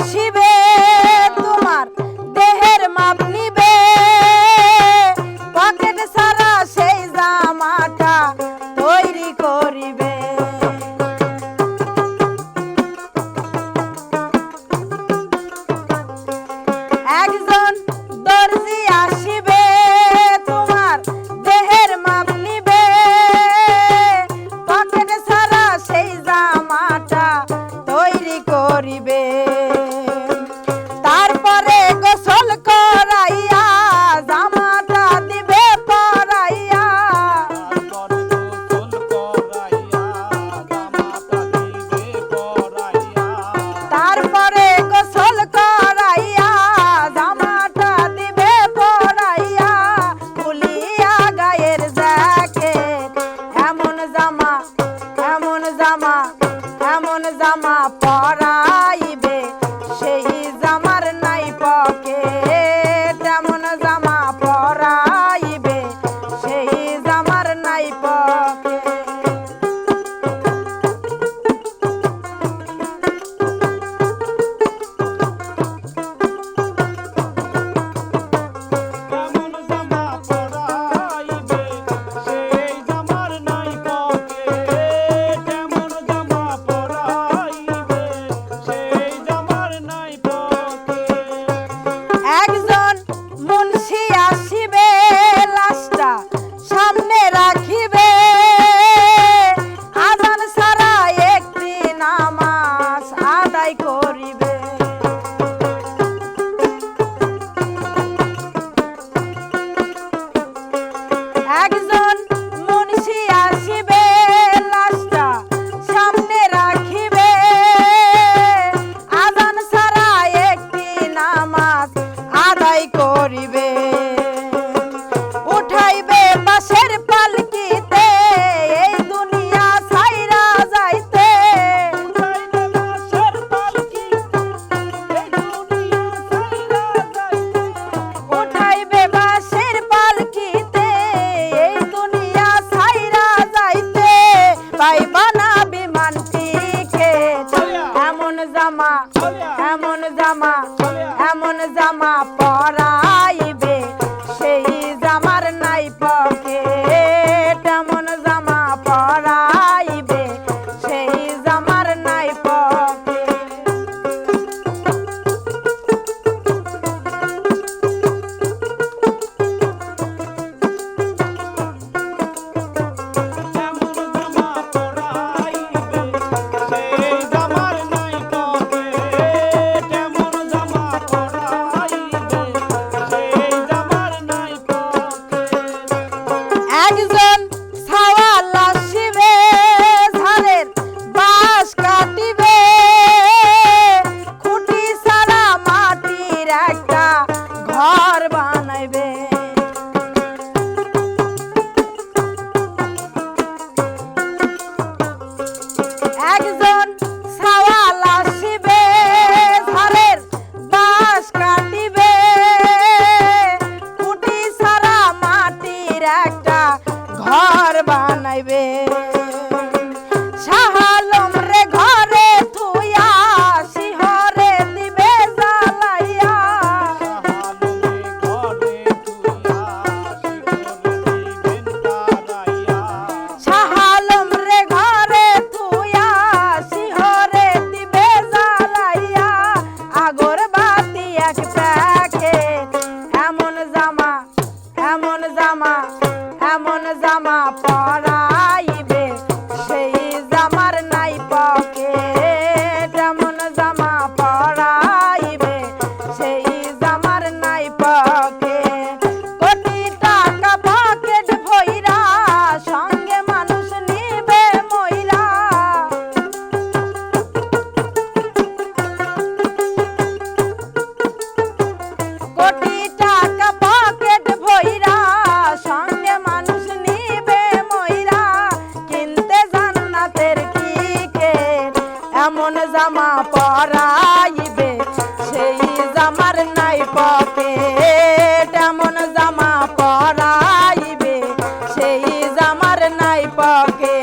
আসিবে। জামা এমন জামা এমন জামা পরা seconds left. বানাইবে। জামা পরাইবে সেই জামার নাই পপে তেমন জামা পরাইবে সেই জামার নাই পকে